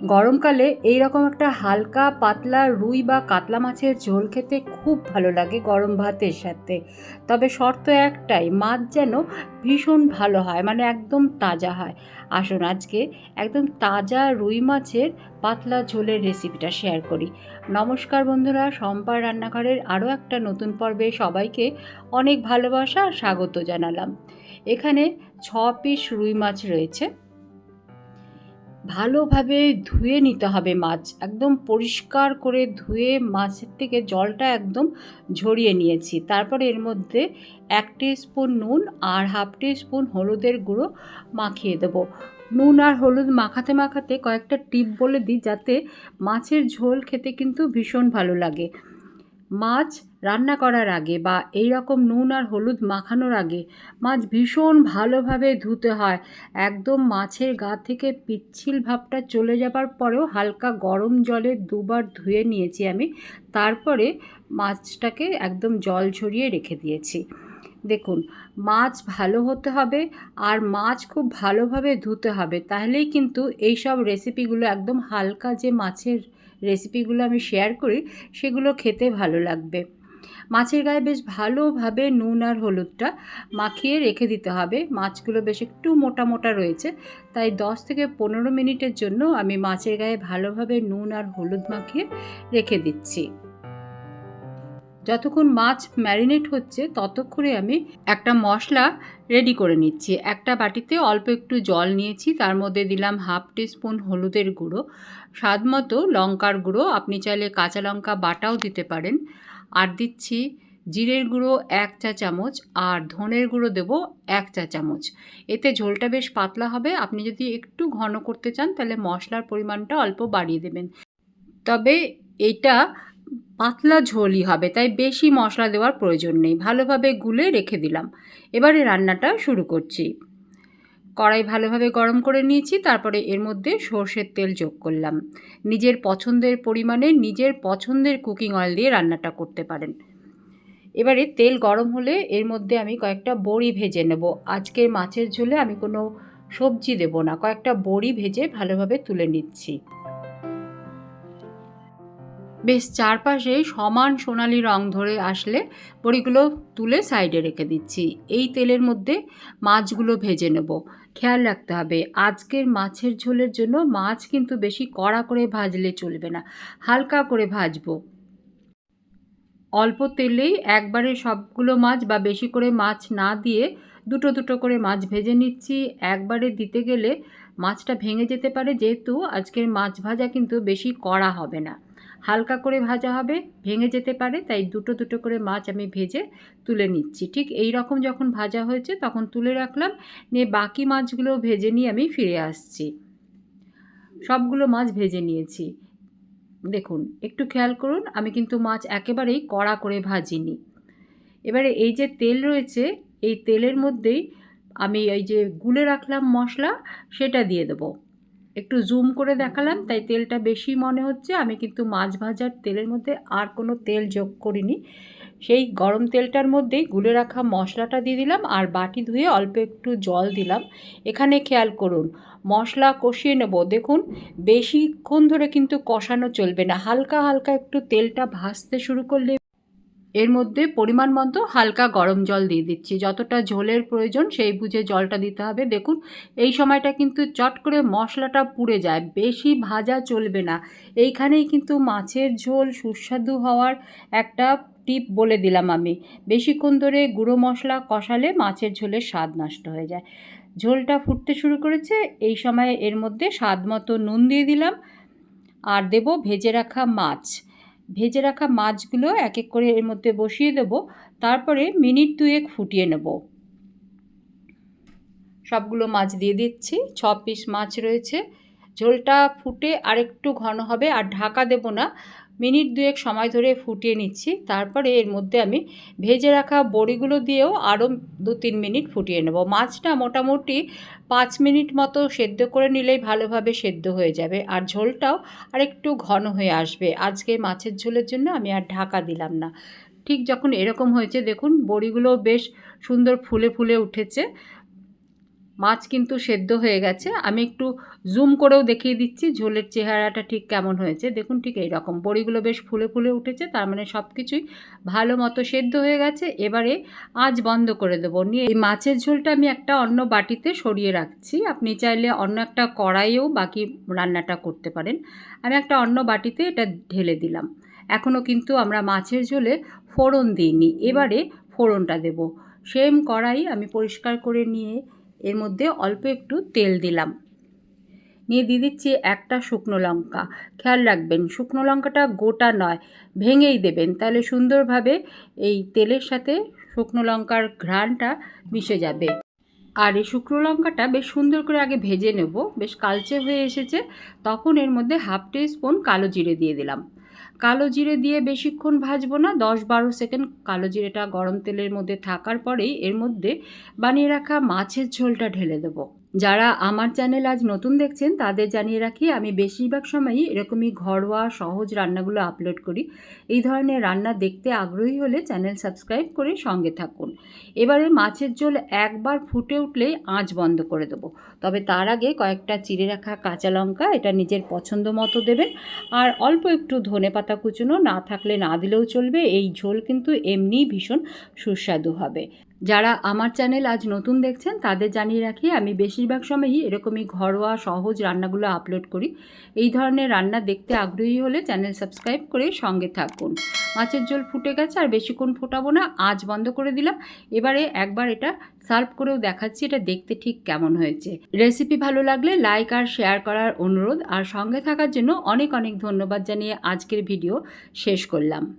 গরমকালে এই রকম একটা হালকা, পাতলা রুই বা কাতলা মাছের ঝোল খেতে খুব ভালো লাগে গরম ভাতের সাথে। তবে শর্ত একটাই, মাছ যেন ভীষণ ভালো হয় মানে একদম তাজা হয়। আসুন আজকে একদম তাজা রুই মাছের পাতলা ঝোলের রেসিপিটা শেয়ার করি। নমস্কার বন্ধুরা সম্পার রান্নাঘরের আরও একটা নতুন পর্বে সবাইকে অনেক ভালোবাসা, স্বাগত জানালাম। এখানে ছ পিস রুই মাছ রয়েছে। ভালোভাবে ধুয়ে নিতে হবে মাছ। একদম পরিষ্কার করে ধুয়ে মাছের থেকে জলটা একদম ঝরিয়ে নিয়েছি। তারপরে এর মধ্যে এক স্পুন নুন আর হাফ স্পুন হলুদের গুঁড়ো মাখিয়ে দেবো। নুন আর হলুদ মাখাতে মাখাতে কয়েকটা টিপ বলে দিই যাতে মাছের ঝোল খেতে কিন্তু ভীষণ ভালো লাগে। মাছ রান্না করার আগে বা এই রকম নুন আর হলুদ মাখানোর আগে মাছ ভীষণ ভালোভাবে ধুতে হয়। একদম মাছের গা থেকে পিচ্ছিল ভাবটা চলে যাবার পরেও হালকা গরম জলে দুবার ধুয়ে নিয়েছি আমি। তারপরে মাছটাকে একদম জল ঝরিয়ে রেখে দিয়েছি। দেখুন, মাছ ভালো হতে হবে আর মাছ খুব ভালোভাবে ধুতে হবে। তাহলেই কিন্তু এই সব রেসিপিগুলো একদম হালকা যে মাছের রেসিপিগুলো আমি শেয়ার করি, সেগুলো খেতে ভালো লাগবে। মাছের গায়ে বেশ ভালোভাবে নুন আর হলুদটা মাখিয়ে রেখে দিতে হবে। মাছগুলো বেশ একটু মোটা মোটা রয়েছে, তাই দশ থেকে পনেরো মিনিটের জন্য আমি মাছের গায়ে ভালোভাবে নুন আর হলুদ মাখিয়ে রেখে দিচ্ছি। যতক্ষণ মাছ ম্যারিনেট হচ্ছে, ততক্ষণে আমি একটা মশলা রেডি করে নিচ্ছি। একটা বাটিতে অল্প একটু জল নিয়েছি, তার মধ্যে দিলাম হাফ স্পুন হলুদের গুঁড়ো। স্বাদ মতো লঙ্কার গুঁড়ো, আপনি চাইলে কাঁচা লঙ্কা বাটাও দিতে পারেন। আর দিচ্ছি জিরের গুঁড়ো এক চা চামচ, আর ধনের গুঁড়ো দেবো এক চা চামচ। এতে ঝোলটা বেশ পাতলা হবে। আপনি যদি একটু ঘন করতে চান, তাহলে মশলার পরিমাণটা অল্প বাড়িয়ে দেবেন। তবে এটা পাতলা ঝোলই হবে, তাই বেশি মশলা দেওয়ার প্রয়োজন নেই। ভালোভাবে গুলে রেখে দিলাম। এবারে রান্নাটা শুরু করছি। কড়াই ভালোভাবে গরম করে নিয়েছি, তারপরে এর মধ্যে সর্ষের তেল যোগ করলাম। নিজের পছন্দের পরিমাণে নিজের পছন্দের কুকিং অয়েল দিয়ে রান্নাটা করতে পারেন। এবারে তেল গরম হলে এর মধ্যে আমি কয়েকটা বড়ি ভেজে নেব। আজকের মাছের ঝোলে আমি কোনো সবজি দেব না, কয়েকটা বড়ি ভেজে ভালোভাবে তুলে নিচ্ছি। বেশ চারপাশে সমান সোনালি রং ধরে আসলে বড়িগুলো তুলে সাইডে রেখে দিচ্ছি। এই তেলের মধ্যে মাছগুলো ভেজে নেব। খেয়াল রাখতে হবে, আজকের মাছের ঝোলের জন্য মাছ কিন্তু বেশি কড়া করে ভাজলে চলবে না, হালকা করে ভাজবো। অল্প তেলেই একবারে সবগুলো মাছ বা বেশি করে মাছ না দিয়ে দুটো দুটো করে মাছ ভেজে নিচ্ছি। একবারে দিতে গেলে মাছটা ভেঙে যেতে পারে, যেহেতু আজকের মাছ ভাজা কিন্তু বেশি কড়া হবে না। হালকা করে ভাজা হবে, ভেঙে যেতে পারে, তাই দুটো দুটো করে মাছ আমি ভেজে তুলে নিচ্ছি। ঠিক এই রকম যখন ভাজা হয়েছে, তখন তুলে রাখলাম, নিয়ে বাকি মাছগুলো ভেজে নিয়ে আমি ফিরে আসছি। সবগুলো মাছ ভেজে নিয়েছি। দেখুন, একটু খেয়াল করুন, আমি কিন্তু মাছ একেবারেই কড়া করে ভাজিনি। এবারে এই যে তেল রয়েছে, এই তেলের মধ্যেই আমি এই যে গুলে রাখলাম মশলা, সেটা দিয়ে দেবো। একটু জুম করে দেখালাম তাই তেলটা বেশি মনে হচ্ছে। আমি কিন্তু মাছ ভাজার তেলের মধ্যে আর কোনো তেল যোগ করিনি। সেই গরম তেলটার মধ্যেই গুলে রাখা মশলাটা দিয়ে দিলাম আর বাটি ধুয়ে অল্প একটু জল দিলাম। এখানে খেয়াল করুন মশলা কষিয়ে নেব। দেখুন বেশিক্ষণ ধরে কিন্তু কষানো চলবে না। হালকা হালকা একটু তেলটা ভাজতে শুরু করলে এর মধ্যে পরিমাণ মতো হালকা গরম জল দিয়ে দিচ্ছি। যতটা ঝোলের প্রয়োজন সেই বুঝে জলটা দিতে হবে। দেখুন, এই সময়টা কিন্তু চট করে মশলাটা পুড়ে যায়, বেশি ভাজা চলবে না। এইখানেই কিন্তু মাছের ঝোল সুস্বাদু হওয়ার একটা টিপ বলে দিলাম আমি। বেশিক্ষণ ধরে গুঁড়ো মশলা কষালে মাছের ঝোলের স্বাদ নষ্ট হয়ে যায়। ঝোলটা ফুটতে শুরু করেছে, এই সময় এর মধ্যে স্বাদ মতো নুন দিয়ে দিলাম। আর দেব ভেজে রাখা মাছ। ভেজে রাখা মাছগুলো এক এক করে এর মধ্যে বসিয়ে দেব। তারপরে মিনিট দুয়েক ফুটিয়ে নেব। সবগুলো মাছ দিয়ে দিচ্ছি। ছ পিস মাছ রয়েছে। ঝোলটা ফুটে আরেকটু ঘন হবে। আর ঢাকা দেব না। মিনিট দুয়েক সময় ধরে ফুটিয়ে নিচ্ছি। তারপরে এর মধ্যে আমি ভেজে রাখা বড়িগুলো দিয়েও আরও দু তিন মিনিট ফুটিয়ে নেব। মাছটা মোটামুটি পাঁচ মিনিট মতো সেদ্ধ করে নিলেই ভালোভাবে সেদ্ধ হয়ে যাবে আর ঝোলটাও আরেকটু ঘন হয়ে আসবে। আজকে মাছের ঝোলের জন্য আমি আর ঢাকা দিলাম না। ঠিক যখন এরকম হয়েছে দেখুন বড়িগুলো বেশ সুন্দর ফুলে ফুলে উঠেছে। মাছ কিন্তু সেদ্ধ হয়ে গেছে। আমি একটু জুম করেও দেখিয়ে দিচ্ছি, ঝোলের চেহারাটা ঠিক কেমন হয়েছে। দেখুন ঠিক এইরকম। বড়িগুলো বেশ ফুলে ফুলে উঠেছে, তার মানে সব কিছুই ভালো মতো সেদ্ধ হয়ে গেছে। এবারে আঁচ বন্ধ করে দেবো। নিয়ে এই মাছের ঝোলটা আমি একটা অন্য বাটিতে সরিয়ে রাখছি। আপনি চাইলে অন্য একটা কড়াইয়েও বাকি রান্নাটা করতে পারেন। আমি একটা অন্য বাটিতে এটা ঢেলে দিলাম। এখনও কিন্তু আমরা মাছের ঝোলে ফোড়ন দিইনি। এবারে ফোড়নটা দেব। সেম কড়াই আমি পরিষ্কার করে নিয়ে এর মধ্যে অল্প একটু তেল দিলাম। নিয়ে দিয়ে দিচ্ছি একটা শুকনো লঙ্কা। খেয়াল রাখবেন, শুকনো লঙ্কাটা গোটা নয়, ভেঙেই দেবেন। তাহলে সুন্দরভাবে এই তেলের সাথে শুকনো লঙ্কার ঘ্রাণটা মিশে যাবে। আর এই শুকনো লঙ্কাটা বেশ সুন্দর করে আগে ভেজে নেব। বেশ কালচে হয়ে এসেছে, তখন এর মধ্যে হাফ টি স্পুন কালো জিরে দিয়ে দিলাম। কালো জিরে দিয়ে বেশিক্ষণ ভাজবো না, দশ বারো সেকেন্ড কালো জিরেটা গরম তেলের মধ্যে থাকার পরেই এর মধ্যে বানিয়ে রাখা মাছের ঝোলটা ঢেলে দেবো। যারা আমার চ্যানেল আজ নতুন দেখছেন, তাদের জানিয়ে রাখি আমি বেশিরভাগ সময়ই এরকমই ঘরোয়া, সহজ রান্নাগুলো আপলোড করি। এই ধরনের রান্না দেখতে আগ্রহী হলে চ্যানেল সাবস্ক্রাইব করে সঙ্গে থাকুন। এবারে মাছের ঝোল একবার ফুটে উঠলেই আঁচ বন্ধ করে দেবো। তবে তার আগে কয়েকটা চিড়ে রাখা কাঁচা লঙ্কা, এটা নিজের পছন্দ মতো দেবেন। আর অল্প একটু ধনে পাতা কুচুনো না থাকলে না দিলেও চলবে। এই ঝোল কিন্তু এমনিই ভীষণ সুস্বাদু হবে। যারা আমার চ্যানেল আজ নতুন দেখছেন, তাদের জানিয়ে রাখি, আমি বেশিরভাগ সময়ই এরকমই ঘরোয়া, সহজ রান্নাগুলো আপলোড করি। এই ধরনের রান্না দেখতে আগ্রহী হলে চ্যানেল সাবস্ক্রাইব করে সঙ্গে থাকুন। মাছের ঝোল ফুটে গেছে, আর বেশিক্ষণ ফোটাবো না, আজ বন্ধ করে দিলাম। এবারে একবার এটা সার্ভ করেও দেখাচ্ছি, এটা দেখতে ঠিক কেমন হয়েছে। রেসিপি ভালো লাগলে লাইক আর শেয়ার করার অনুরোধ, আর সঙ্গে থাকার জন্য অনেক অনেক ধন্যবাদ জানিয়ে আজকের ভিডিও শেষ করলাম।